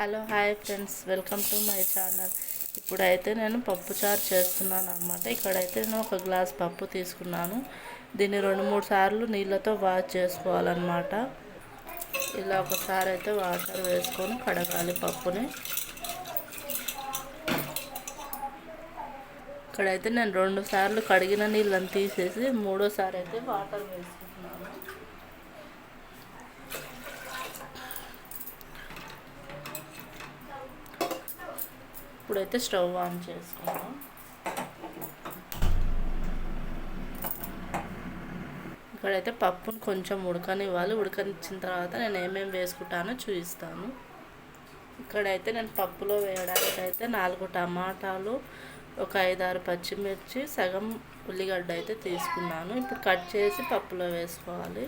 Hello hi friends. Welcome to my channel. ఇప్పుడైతే నేను పప్పు చారు చేస్తున్నాను అనమాట ఇక్కడైతే నేను ఒక గ్లాస్ పప్పు తీసుకున్నాను. దీన్ని రెండు మూడు సార్లు నీళ్ళతో వాష్ చేసుకోవాలన్నమాట. ఇలా ఒకసారి అయితే వాటర్ వేసుకొని కడగాలి పప్పుని. ఇక్కడైతే నేను రెండు సార్లు కడిగిన నీళ్ళని తీసేసి మూడోసారి అయితే వాటర్ వేసుకుంటున్నాను. ఇప్పుడైతే స్టవ్ ఆన్ చేసుకుందాం. ఇక్కడైతే పప్పును కొంచెం ఉడకనివ్వాలి. ఉడకనిచ్చిన తర్వాత నేను ఏమేమి వేసుకుంటానో చూపిస్తాను. ఇక్కడైతే నేను పప్పులో వేయడానికి అయితే నాలుగు టమాటాలు ఒక ఐదారు పచ్చిమిర్చి సగం ఉల్లిగడ్డ అయితే తీసుకున్నాను. ఇప్పుడు కట్ చేసి పప్పులో వేసుకోవాలి.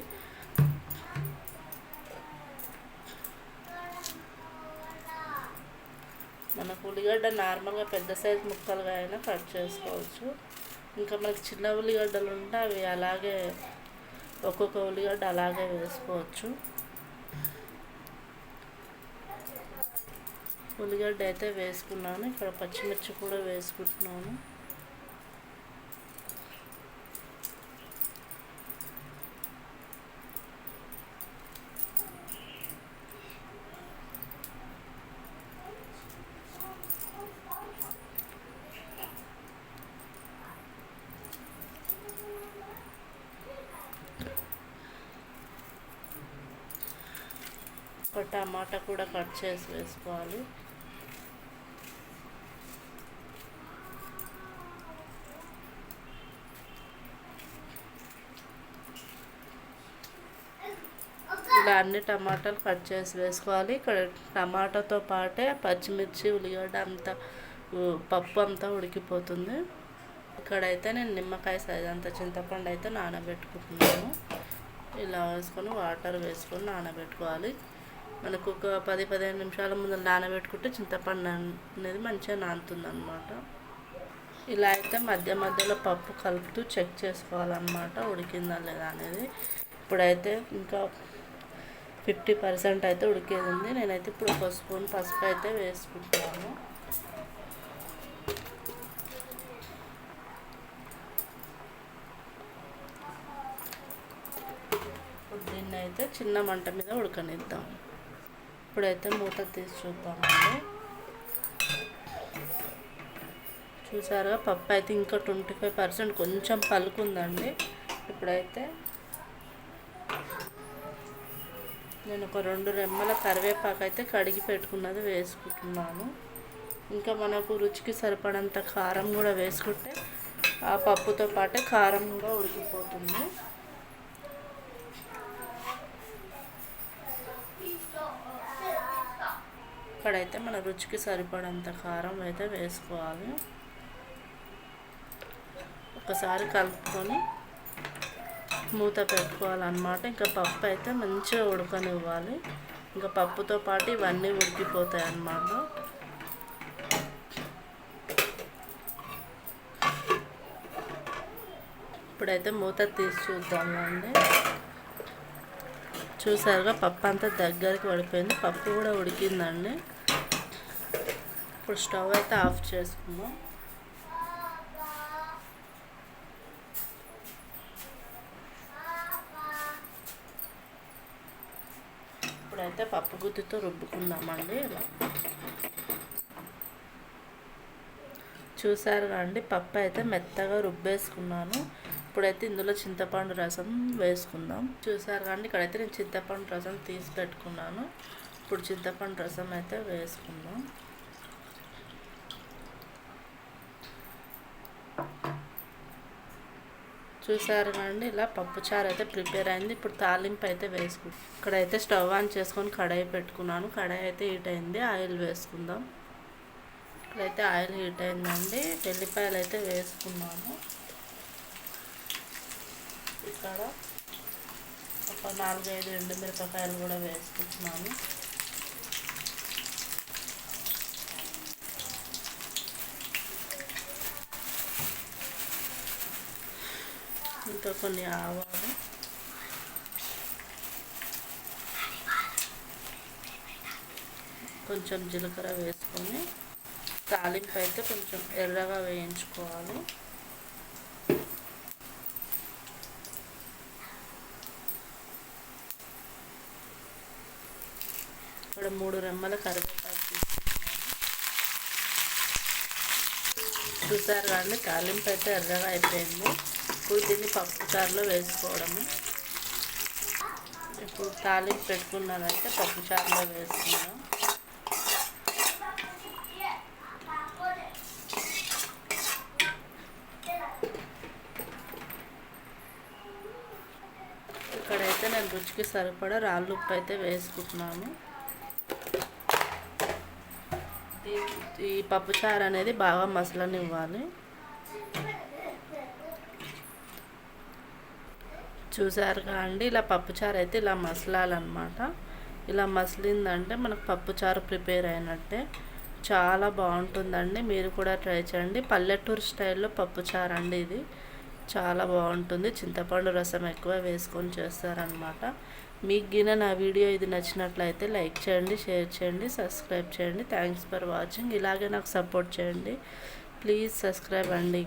మనకు ఉల్లిగడ్డ నార్మల్గా పెద్ద సైజు ముక్కలుగా అయినా కట్ చేసుకోవచ్చు. ఇంకా మనకి చిన్న ఉల్లిగడ్డలు ఉంటే అవి అలాగే ఒక్కొక్క ఉల్లిగడ్డ అలాగే వేసుకోవచ్చు. ఉల్లిగడ్డ అయితే వేసుకున్నాను. ఇక్కడ పచ్చిమిర్చి కూడా వేసుకుంటున్నాను. ఒక టమాటా కూడా కట్ చేసి వేసుకోవాలి. ఇలా అన్ని టమాటాలు కట్ చేసి వేసుకోవాలి. ఇక్కడ టమాటాతో పాటే పచ్చిమిర్చి ఉల్లిగడ్డ అంతా పప్పు అంతా ఉడికిపోతుంది. ఇక్కడైతే నేను నిమ్మకాయ సైజ్ అంత చింతపండు అయితే నానబెట్టుకుంటున్నాను. ఇలా వేసుకొని వాటర్ వేసుకొని నానబెట్టుకోవాలి. మనకు ఒక పది పదిహేను నిమిషాల ముందు నానబెట్టుకుంటే చింతపండు అనేది మంచిగా నానుతుంది అనమాట ఇలా అయితే మధ్య మధ్యలో పప్పు కలుపుతూ చెక్ చేసుకోవాలన్నమాట ఉడికిందా లేదా అనేది ఇప్పుడైతే ఇంకా ఫిఫ్టీ పర్సెంట్ అయితే ఉడికేది ఉంది నేనైతే ఇప్పుడు ఒక స్పూన్ పసుపు అయితే వేసుకుంటాను దీన్ని అయితే చిన్న మంట మీద ఉడకనిద్దాం. ఇప్పుడైతే మూత తీసి చూద్దామండి. చూసారా పప్పు అయితే ఇంకా ట్వంటీ ఫైవ్ పర్సెంట్ కొంచెం పలుకుందండి. ఇప్పుడైతే నేను ఒక రెండు రెమ్మల కరివేపాకు అయితే కడిగి పెట్టుకున్నది వేసుకుంటున్నాను. ఇంకా మనకు రుచికి సరిపడంత కారం కూడా వేసుకుంటే ఆ పప్పుతో పాటే కారం కూడా ఉడికిపోతుంది. ఇక్కడైతే మన రుచికి సరిపడంత కారం అయితే వేసుకోవాలి. ఒకసారి కలుపుకొని మూత పెట్టుకోవాలన్నమాట. ఇంకా పప్పు అయితే మంచిగా ఉడకనివ్వాలి. ఇంకా పప్పుతో పాటు ఇవన్నీ ఉడికిపోతాయి అన్నమాట ఇప్పుడైతే మూత తీసి చూద్దామండి. చూసారుగా పప్పు అంతా దగ్గరికి పడిపోయింది. పప్పు కూడా ఉడికిందండి. ఇప్పుడు స్టవ్ అయితే ఆఫ్ చేసుకుందాం ఇప్పుడైతే పప్పు గుత్తితో రుబ్బుకుందామండి ఇలా చూసారు అండి పప్పు అయితే మెత్తగా రుబ్బేసుకున్నాను ఇప్పుడైతే ఇందులో చింతపండు రసం వేసుకుందాం చూసారు కానీ ఇక్కడైతే నేను చింతపండు రసం తీసి పెట్టుకున్నాను ఇప్పుడు చింతపండు రసం అయితే వేసుకుందాం చూసారు కదండి ఇలా పప్పు చారు అయితే ప్రిపేర్ అయింది. ఇప్పుడు తాలింపు అయితే వేసుకుంటాం ఇక్కడైతే స్టవ్ ఆన్ చేసుకొని కడాయి పెట్టుకున్నాను. కడాయి అయితే హీట్ అయింది. ఆయిల్ వేసుకుందాం. ఇక్కడైతే ఆయిల్ హీట్ అయిందండి. వెల్లిపాయలు అయితే వేసుకున్నాను. ఇక్కడ ఒక నాలుగైదు ఎండు మిరపకాయలు కూడా వేసుకుంటున్నాను. ఇంకా కొన్ని ఆవాలు. కొంచెం జీలకర్ర వేసుకొని తాలింపు అయితే కొంచెం ఎర్రగా వేయించుకోవాలి. ఇక్కడ మూడు రెమ్మల కరివేపాకు తీసుకున్నాను. చూసారు కానీ తాలింపు అయితే ఎర్రగా అయిపోయింది. ఇప్పుడు దీన్ని పప్పు చారులో వేసుకోవడము. ఇప్పుడు తాలింపు పెట్టుకున్నదైతే పప్పు చారులో వేసుకున్నాం ఇక్కడైతే నేను రుచికి సరిపడా రాళ్ళు ఉప్పు అయితే వేసుకుంటున్నాను. ఈ- ఈ పప్పుచారు అనేది బాగా మసలనివ్వాలి. చూసారుగా అండి. ఇలా పప్పుచారు అయితే ఇలా మసలాలన్నమాట. ఇలా మసిలిందంటే మనకు పప్పుచారు ప్రిపేర్ అయినట్టే. చాలా బాగుంటుందండి. మీరు కూడా ట్రై చేయండి. పల్లెటూరు స్టైల్లో పప్పుచారు అండి ఇది. చాలా బాగుంటుంది. చింతపండు రసం ఎక్కువ వేసుకొని చేస్తారనమాట మీకు గిన నా వీడియో ఇది నచ్చినట్లయితే లైక్ చేయండి షేర్ చేయండి సబ్స్క్రైబ్ చేయండి. Thanks for watching. ఇలాగే నాకు సపోర్ట్ చేయండి. ప్లీజ్ సబ్స్క్రైబ్ అండి.